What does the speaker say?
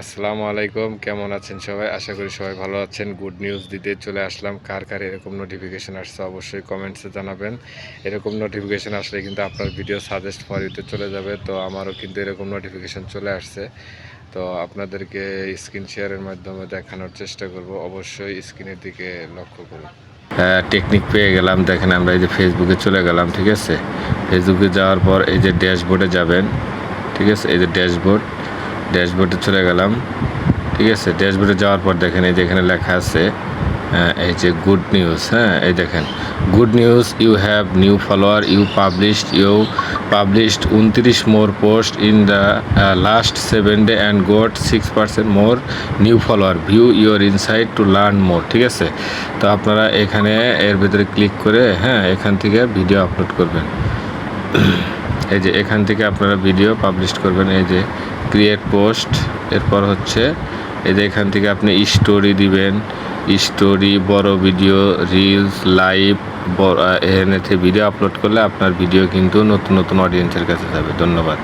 আসসালামু আলাইকুম, কেমন আছেন সবাই? আশা করি সবাই ভালো আছেন। গুড নিউজ দিতে চলে আসলাম। কার কার এরকম নোটিফিকেশন আসছে অবশ্যই কমেন্টসে জানাবেন। এরকম নোটিফিকেশান আসলে কিন্তু আপনার ভিডিও সাজেস্ট ফর ইউতে চলে যাবে। তো আমারও কিন্তু এরকম নোটিফিকেশন চলে আসছে। তো আপনাদেরকে স্ক্রিন শেয়ারের মাধ্যমে দেখানোর চেষ্টা করব। অবশ্যই স্ক্রিনের দিকে লক্ষ্য করুন। টেকনিক পেয়ে গেলাম। দেখেন আমরা এই যে ফেসবুকে চলে গেলাম, ঠিক আছে? ফেসবুকে যাওয়ার পর এই যে ড্যাশবোর্ডে যাবেন, ঠিক আছে? এই যে ড্যাশবোর্ড ড্যাশবোর্ডে চলে গেলাম। ঠিক আছে, ড্যাশবোর্ডে যাওয়ার পর দেখেন এই যে এখানে লেখা আছে এই যে গুড নিউজ হ্যাঁ এই দেখেন। Good news, you have new follower, you published you published উনত্রিশ more post in the last seven day and got six percent more new follower, view your insight to learn more, ঠিক আছে? তো আপনারা এখানে এর ভিতরে ক্লিক করে হ্যাঁ এখান থেকে ভিডিও আপলোড করবেন। এই যে এখান থেকে আপনারা ভিডিও পাবলিশ করবেন, এই যে ক্রিয়েট পোস্ট এরপর হচ্ছে এই যে এখান থেকে আপনি স্টোরি দিবেন স্টোরি বড় ভিডিও রিলস লাইভ এখানে ভিডিও আপলোড করলে আপনার ভিডিও কিন্তু নতুন নতুন অডিয়েন্সের কাছে যাবে। ধন্যবাদ।